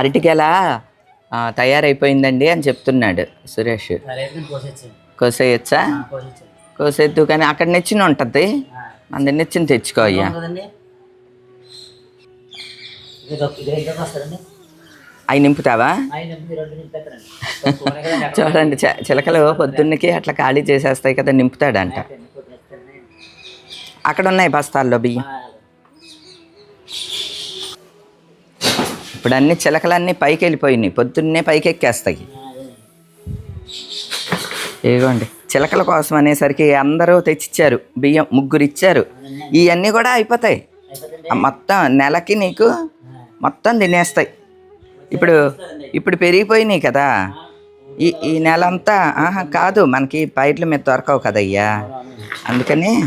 అరటిగెల ఆ, తయారైపోయిందండి అని చెప్తున్నాడు సురేష్. కోసేయచ్చా? కోసేద్దు కానీ అక్కడ నెచ్చిన ఉంటుంది. మన నెచ్చిన తెచ్చుకో అయ్యా. అవి నింపుతావా? చూడండి చిలకలు పొద్దున్నకి అట్లా ఖాళీ చేసేస్తాయి కదా నింపుతాడంట? అక్కడ ఉన్నాయి బస్తాల్లో బియ్యం. ఇప్పుడు అన్ని చిలకలన్నీ పైకి వెళ్ళిపోయినాయి పొద్దున్నే పైకి ఎక్కేస్తాయి ఇదిగోండి. చిలకల కోసం అనేసరికి అందరూ తెచ్చిచ్చారు. బియ్యం ముగ్గురు ఇచ్చారు. ఇవన్నీ కూడా అయిపోతాయి. మొత్తం నెలకి నీకు మొత్తం తినేస్తాయి. ఇప్పుడు ఇప్పుడు పెరిగిపోయినాయి కదా. ఈ ఈ నెల అంతా ఆహా కాదు. మనకి పైర్లు మీద దొరకవు కదయ్యా. అందుకని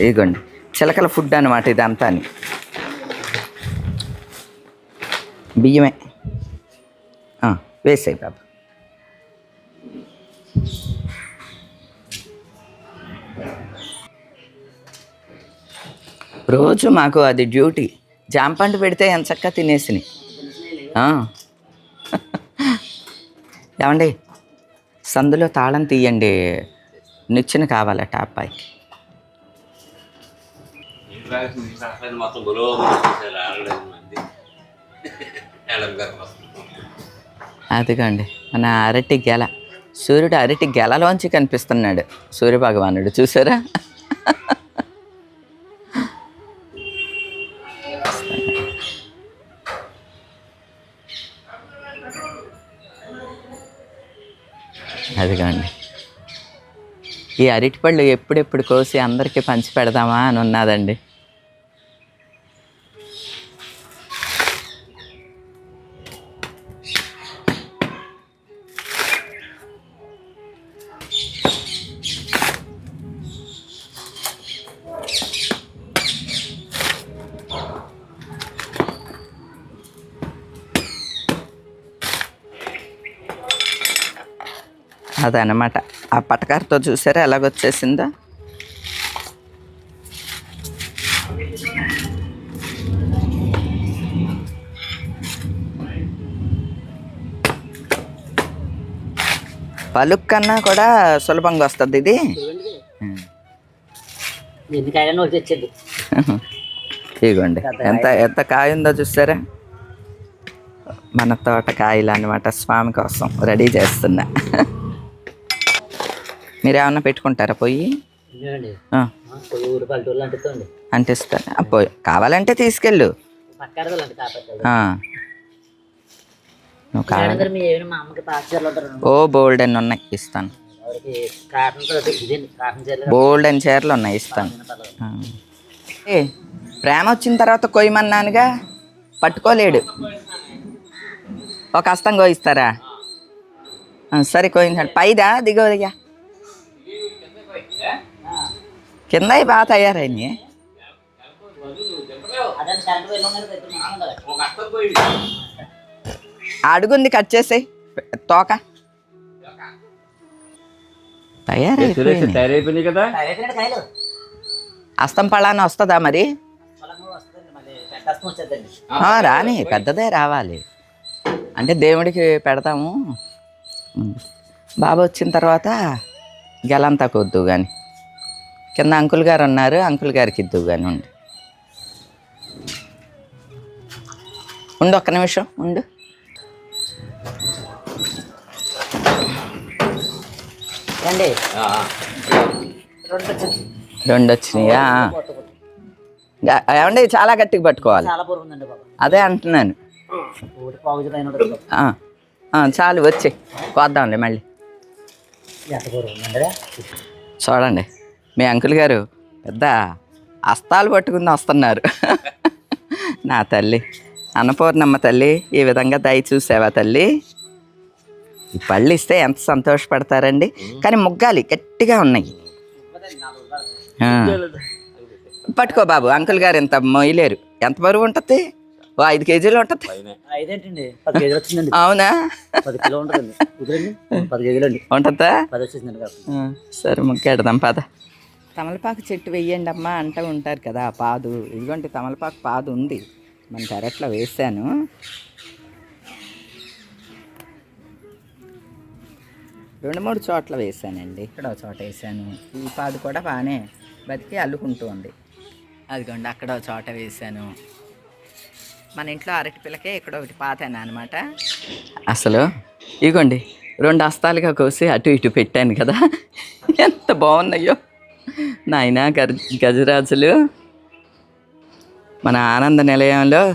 ఇదిగోండి. చిలకల ఫుడ్ అనమాట ఇదంతా బియ్యమే. వేసాయి పాప. బాబు రోజు మాకు అది డ్యూటీ. జాంపండు పెడితే ఎంత చక్కగా తినేసినాయి. ఏమండి? సందులో తాళం తీయండి. నిచ్చెన కావాలట టాప్ అబ్బాయికి మొత్తం అదిగండి అదిగోండి మన అరటి గెల. సూర్యుడు అరటి గెలలోంచి కనిపిస్తున్నాడు. సూర్యభగవానుడు చూసారా? అదిగోండి. ఈ అరటిపళ్ళు ఎప్పుడెప్పుడు కోసి అందరికీ పంచి పెడదామా అని ఉన్నదండి. అదనమాట ఆ పటకారతో చూసారా ఎలాగొచ్చేసిందో పలుక్ కన్నా కూడా సులభంగా వస్తుంది ఇది. ఇదిగోండి. ఎంత ఎంత కాయ ఉందో చూసారా? మన తోట కాయలు అనమాట స్వామి కోసం రెడీ చేస్తున్నా. మీరు ఏమన్నా పెట్టుకుంటారా పొయ్యి? అంటిస్తాను ఆ, పొయ్యి కావాలంటే తీసుకెళ్ళు. నువ్వు కావాలి. ఓ బోల్డ్ అని ఉన్నాయి ఇస్తాను. బోల్డ్ అని చీరలు ఉన్నాయి ఇస్తాను. ఏ ప్రేమ వచ్చిన తర్వాత కొయ్యమన్నానుగా? పట్టుకోలేడు. ఒక హస్తం కోయిస్తారా? సరే కోయించండి పైదా? దిగోదిగా కింద బాగా తయారైనాయి అదే కరెంట్ వెళ్ళి ఉన్నది పెద్ద మంచిగా ఉండాలి. ఒక అర్థం పోయి అడుగుంది కట్ చేసేయి తోక. తయారైపోయింది. కదా? అస్తం పళ్ళాన్ని వస్తుందా మరి? రాని పెద్దదే రావాలి. అంటే దేవుడికి పెడతాము. బాబు వచ్చిన తర్వాత గెలంతా కొద్దు కానీ. కింద అంకుల్ గారు ఉన్నారు అంకుల్ గారికి ఇద్దు కానీ ఉండు. ఉండు ఒక్క నిమిషం ఉండు. అండి. రెండు వచ్చినాయా ఏమండి చాలా గట్టిగా పట్టుకోవాలి. అదే అంటున్నాను. చాలు వచ్చి. కోద్దాంలే మళ్ళీ. చూడండి. మీ అంకుల్ గారు పెద్ద అస్తాలు పట్టుకుని వస్తున్నారు. నా తల్లి. అన్నపూర్ణమ్మ తల్లి ఈ విధంగా దయ చూసావా తల్లి? ఈ పళ్ళు ఇస్తే ఎంత సంతోషపడతారండి? కానీ ముగ్గాలి గట్టిగా ఉన్నాయి. పట్టుకో బాబు అంకుల్ గారు ఎంత మొయ్యలేరు. ఎంత బరువు ఉంటుంది? ఓ ఐదు కేజీలు ఉంటుంది. పది కేజీలు అవునా? పది పది కేజీలు ఉంటుందా? సరే ముక్కెడదాం పద. తమలపాకు చెట్టు వెయ్యండి అమ్మా అంటూ ఉంటారు కదా పాదు. ఇదిగోండి తమలపాకు పాదు ఉంది. మన పెరట్లో వేసాను రెండు మూడు చోట్ల వేసానండి ఇక్కడ ఒక చోట వేసాను ఈ పాదు కూడా బాగానే బతికి అల్లుకుంటూ ఉంది. అదిగోండి అక్కడ చోట వేసాను మన ఇంట్లో అరటి పిల్లకే ఇక్కడ ఒకటి పాతాను అనమాట అసలు? ఇగోండి రెండు హస్తాలుగా కోసి అటు ఇటు పెట్టాను కదా. ఎంత బాగున్నాయో. నాయన గర్ గజరాజులు. మన ఆనంద నిలయంలో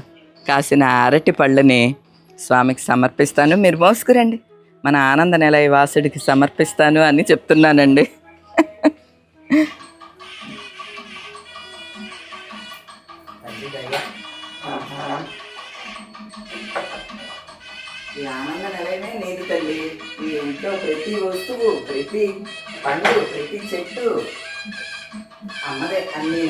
కాసిన అరటి పళ్ళని స్వామికి సమర్పిస్తాను. మీరు మోసుకురండి. మన ఆనంద నిలయ వాసుడికి సమర్పిస్తాను అని చెప్తున్నానండి. ఈ ఆనంద నిలయమే నీది తల్లి. ఈ ఇంట్లో ప్రతి వస్తువు ప్రతి పండు ప్రతి చెట్టు అమ్మదే అన్నీ.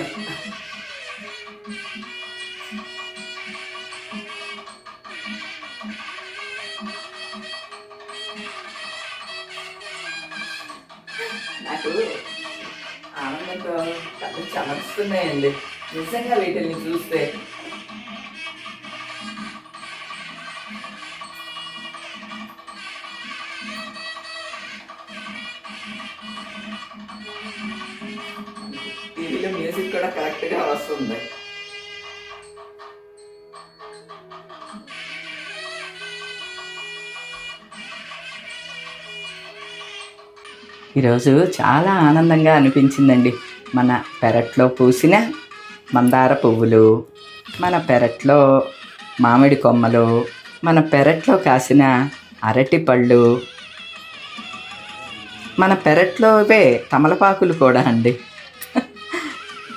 నాకు ఆనందంతో కళ్ళు చమరుస్తున్నాయండి. నిజంగా వీటిని చూస్తే ఈరోజు చాలా ఆనందంగా అనిపించిందండి. మన పెరట్లో పూసిన మందార పువ్వులు మన పెరట్లో మామిడి కొమ్మలు మన పెరట్లో కాసిన అరటి పళ్ళు మన పెరట్లోవే తమలపాకులు కూడా అండి.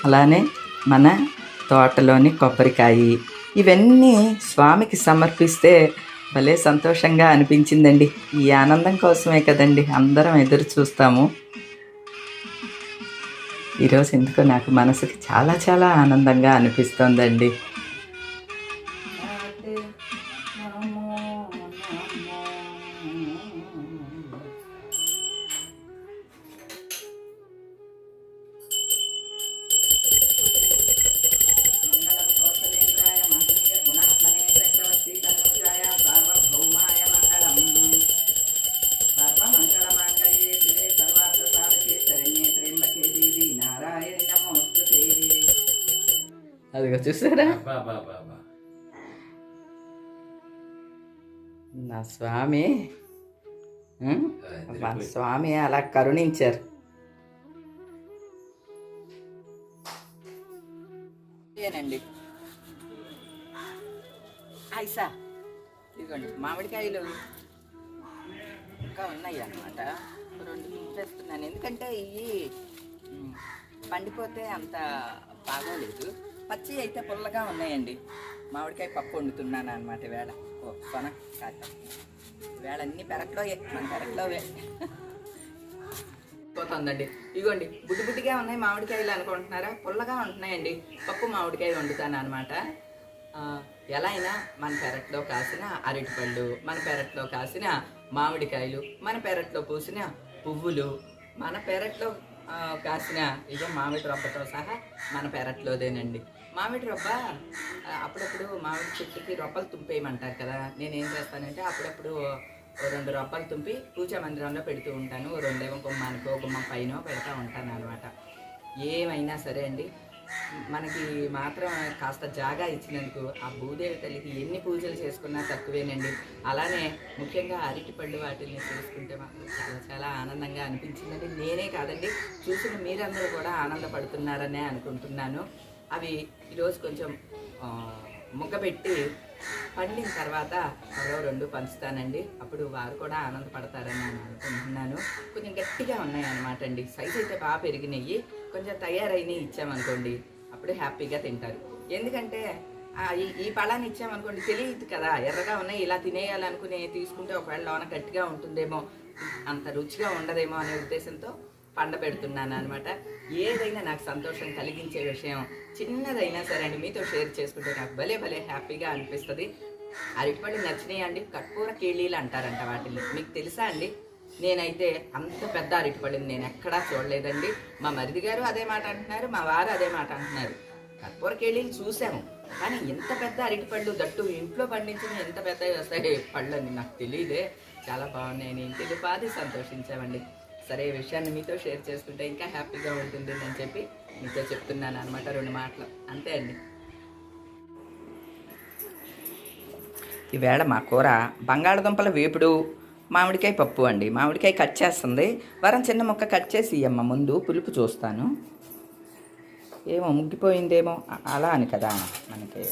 అలానే మన తోటలోని కొబ్బరికాయ ఇవన్నీ స్వామికి సమర్పిస్తే భలే సంతోషంగా అనిపించిందండి. ఈ ఆనందం కోసమే కదండి అందరం ఎదురు చూస్తాము. ఈరోజు ఎందుకో నాకు మనసుకి చాలా చాలా ఆనందంగా అనిపిస్తోందండి. అదిగో చూసారా బా బా బా బా నా స్వామి? మా స్వామి అలా కరుణించారు ఐసా ఇదిగోండి మామిడికాయలు ఇంకా ఉన్నాయి అన్నమాట రెండు తీసేస్తున్నాను ఎందుకంటే ఇవి పండిపోతే అంత బాగోలేదు పచ్చి అయితే పుల్లగా ఉన్నాయండి. మామిడికాయ పప్పు వండుతున్నాను అనమాట వేళ ఓ కొన కాక వేళ అన్ని పెరట్లో మన పెరట్లోవే పోతుందండి. ఇగోండి బుడ్డి బుడ్డిగా ఉన్నాయి మామిడికాయలు అనుకుంటున్నారా? పుల్లగా ఉంటున్నాయండి. పప్పు మామిడికాయ వండుతాను అనమాట ఎలా అయినా మన పెరట్లో కాసిన అరటిపళ్ళు మన పెరట్లో కాసిన మామిడికాయలు మన పెరట్లో పూసిన పువ్వులు మన పెరట్లో కాసిన ఇదో మామిడి రొబ్బతో సహా మన పెరట్లోదేనండి. మామిడి రొబ్బ అప్పుడప్పుడు మామిడి చెట్టుకి రొబ్బలు తుంపేయమంటారు కదా నేను ఏం చేస్తానంటే అప్పుడప్పుడు ఓ రెండు రొబ్బలు తుంపి పూజా మందిరంలో పెడుతూ ఉంటాను. ఓ రెండేమో గుమ్మానికో గుమ్మం పైన పెడతా ఉంటాను అనమాట ఏమైనా సరే అండి మనకి మాత్రం కాస్త జాగా ఇచ్చినందుకు ఆ భూదేవి తల్లికి ఎన్ని పూజలు చేసుకున్నా తక్కువేనండి. అలానే ముఖ్యంగా అరటిపళ్ళు వాటిని చేసుకుంటే మాత్రం చాలా చాలా ఆనందంగా అనిపించిందండి. నేనే కాదండి చూసిన మీరందరూ కూడా ఆనందపడుతున్నారనే అనుకుంటున్నాను. అవి ఈరోజు కొంచెం ముగ్గబెట్టి పండిన తర్వాత మరో రెండు పంచుతానండి. అప్పుడు వారు కూడా ఆనందపడతారని నేను అనుకుంటున్నాను. కొంచెం గట్టిగా ఉన్నాయన్నమాట అండి సైజ్ అయితే బాగా పెరిగినాయి. కొంచెం తయారైనవి ఇచ్చామనుకోండి అప్పుడే హ్యాపీగా తింటారు. ఎందుకంటే ఈ ఈ పళ్ళాన్ని ఇచ్చామనుకోండి తెలియదు కదా ఎర్రగా ఉన్నాయి ఇలా తినేయాలనుకునే తీసుకుంటే ఒకవేళ లోన గట్టిగా ఉంటుందేమో అంత రుచిగా ఉండదేమో అనే ఉద్దేశంతో పండబెడుతున్నాను అనమాట ఏదైనా నాకు సంతోషం కలిగించే విషయం చిన్నదైనా సరే అండి మీతో షేర్ చేసుకుంటే నాకు భలే భలే హ్యాపీగా అనిపిస్తుంది. అరటిపళ్ళు నచ్చినాయి అండి? కర్పూర కేళీలు అంటారంట వాటిని. మీకు తెలుసా అండి? నేనైతే అంత పెద్ద అరటిపళ్ళని నేను ఎక్కడా చూడలేదండి. మా మరిది గారు అదే మాట అంటున్నారు మా వారు అదే మాట అంటున్నారు. కర్పూరకెళ్ళి చూసాము కానీ ఇంత పెద్ద అరటిపళ్ళు దట్టు ఇంట్లో పండించిన ఎంత పెద్ద వస్తాయి పళ్ళు అని నాకు తెలియదే చాలా బాగున్నాయి నేను ఇంటికి బాధి సంతోషించామండి. సరే ఈ విషయాన్ని మీతో షేర్ చేసుకుంటే ఇంకా హ్యాపీగా ఉంటుంది అని చెప్పి మీతో చెప్తున్నాను అనమాట రెండు మాటలు. అంతే అండి. ఈవేళ మా కూర బంగాళదుంపల వేపుడు మామిడికాయ పప్పు అండి. మామిడికాయ కట్ చేస్తుంది. వరం చిన్న ముక్క కట్ చేసి ఇయ్యమ్మ. ముందు పులుపు చూస్తాను. ఏమో ముగ్గిపోయిందేమో అలా అని కదా మనకి.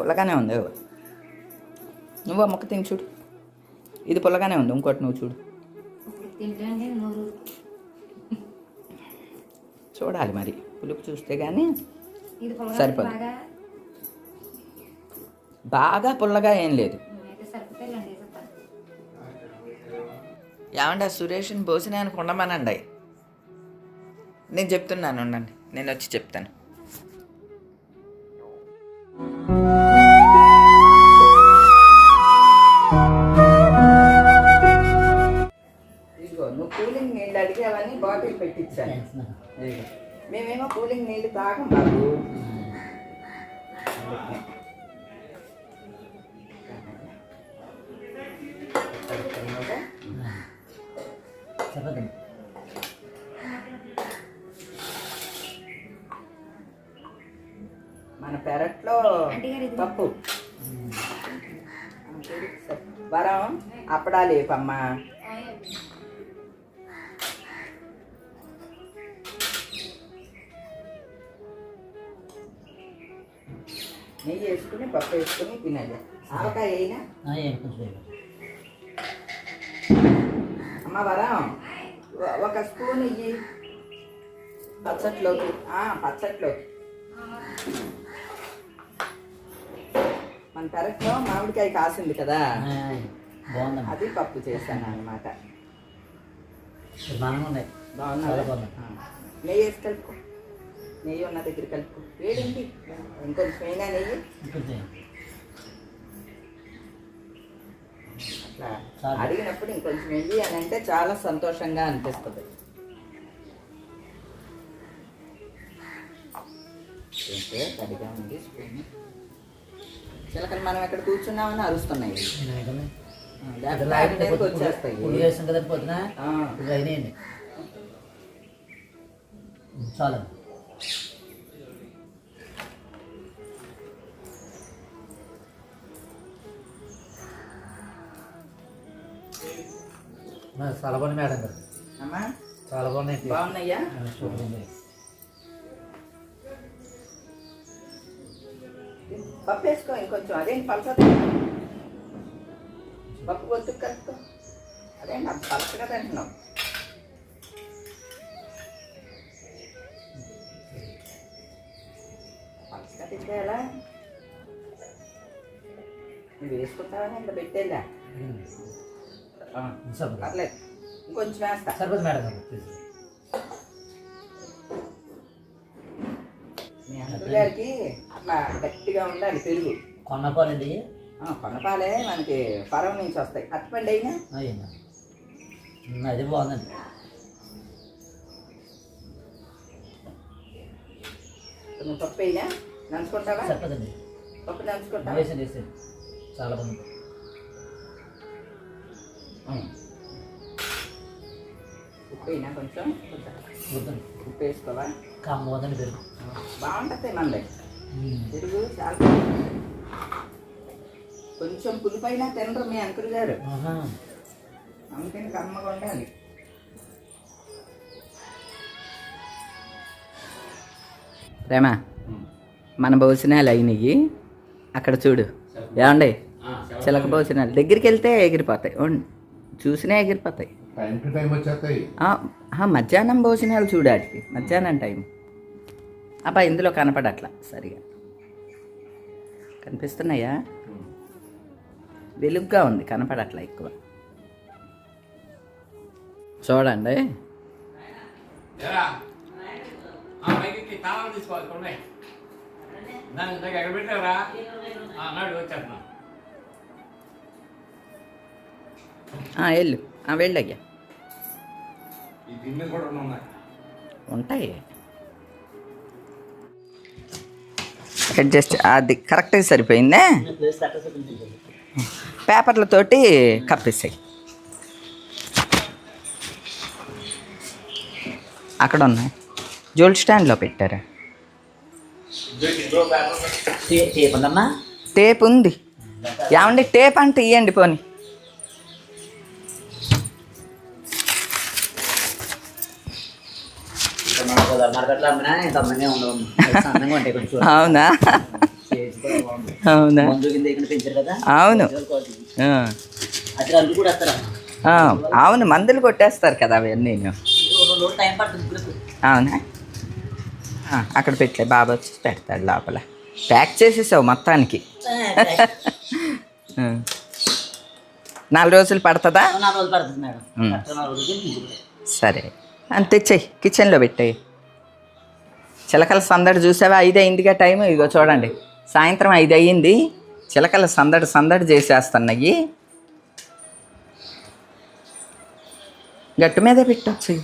పుల్లగానే ఉంది. నువ్వు ఆ ముక్క తిని చూడు. ఇది పుల్లగానే ఉంది. ఇంకోటి నువ్వు చూడు. చూడాలి మరి. పులుపు చూస్తే కానీ సరిపోదు. బాగా బాగా పుల్లగా ఏం లేదు. ఏమంటే సురేష్ని భోజనానికి ఉండమనండి నేను చెప్తున్నాను ఉండండి. నేను వచ్చి చెప్తాను. నువ్వు కూలింగ్ నీళ్ళు అడిగావని బాటిల్ పెట్టించాను. మేమేమో కూలింగ్ నీళ్ళు తాగం బాబు చెప్పదండి మన పెరట్లో పప్పు. వరం అప్పడాలు వేసుకుని పప్పు వేసుకుని తినాలి. ఆవకాయ అయినా. అమ్మ వరం. ఒక స్పూన్ ఇయ్యి. పచ్చట్లోకి. పచ్చట్లోకి మన పెరట్లో మామిడికాయ కాసింది కదా. అది పప్పు చేశాను అనమాట బాగానే ఉన్నాయి బాగున్నా చాలా బాగుంది. నెయ్యి వేసి కలుపుకో. నెయ్యి ఉన్న దగ్గర కలుపుకో వేడింది ఇంకొంచెం అయినా నెయ్యి. అట్లా చాలు. అడిగినప్పుడు ఇంకొంచెం నెయ్యి అని అంటే చాలా సంతోషంగా అనిపిస్తుంది. తడిగా ఉంది స్పూన్. చిలకలు మనం ఎక్కడ కూర్చున్నామని అరుస్తున్నాయి. నేను అయిపోయింది. ఆ, చాలు బాగుంది మేడం గారు. అమ్మా. చాలా బాగున్నాయి. బాగున్నాయా? సూపర్ ఉంది పప్పు వేసుకో ఇంకొంచెం అదేం పలస పప్పు కొద్దిగా కలుపుకో. అదే నాకు పలసగా తింటున్నావు? పలసగా తింటే ఎలా? నువ్వు వేసుకుంటావని ఇంత పెట్టేలా సరిపోతుంది పర్లేదు. ఇంకొంచెం వేస్తా. సరిపోతుంది మేడం మీ గారికి అట్లా గట్టిగా ఉండాలి పెరుగు. కొన్నపాలండి ఆ, కొనపాలే మనకి పరం నుంచి వస్తాయి. అట్టుపండి అయినా అయ్యిందా అది బాగుందండి. నువ్వు పప్పు అయినా నంచుకుంటావా? సరిపోతుంది పప్పు నంచుకుంటావా? చాలా బాగుంది. ఉప్పు అయినా కొంచెం ఉప్పు వేసుకోవా పెరుగు. బాగుంటుంది. పెరుగు చాలా. కొంచెం పులిపైనా తినరు మీ అంకుల్ గారు. ఆహా. అందుకని కమ్మగా ఉండాలి. రేమా మన భోజనాలు అయినవి అక్కడ చూడు. ఏమండి? చిలక భోజనాలు. దగ్గరికి వెళ్తే ఎగిరిపోతాయి. చూసినా ఎగిరిపోతాయి. టైం టు టైం వచ్చేస్తాయి. ఆ, ఆ, మధ్యాహ్నం భోజనాలు చూడాలి మధ్యాహ్నం టైం. అబ్బా ఇందులో కనపడట్లా సరిగా. కనిపిస్తున్నాయా? వెలుగ్గా ఉంది కనపడట్లా ఎక్కువ. చూడండి. తీసుకోవాలి వెళ్ళు. ఆ, వెళ్ళయ్యా. ఉంటాయి. అడ్జస్ట్ అది కరెక్ట్గా సరిపోయిందే? పేపర్లతోటి కప్పేసాయి. అక్కడ ఉన్నాయి. జోల్ స్టాండ్లో పెట్టారా? టేప్ ఉందమ్మా. టేప్ ఉంది. ఏమండి? టేప్ అంటే ఇవ్వండి పోని. మార్కెట్లో అమ్మినా ఇంత అందంగా ఉండవు. అందంగా ఉంటాయి కొంచెం అవునా? అవునా? మందు కింద ఇక్కడ పెంచారు కదా? అవును. కూడా వస్తారా? అవును మందులు కొట్టేస్తారు కదా అవన్నీ అవునా? అక్కడ పెట్టలే బాబా వచ్చి పెడతాడు లోపల. ప్యాక్ చేసేసావు మొత్తానికి. నాలుగు రోజులు పడుతుందా. సరే. అని తెచ్చేయి కిచెన్లో పెట్టేయి. చిలకల సందడి చూసావా? ఐదు అయిందిగా టైం ఇదిగో చూడండి. సాయంత్రం ఐదు అయ్యింది. చిలకల సందడి సందడి చేసేస్తున్నాయి. గట్టు మీదే పెట్టచ్చు.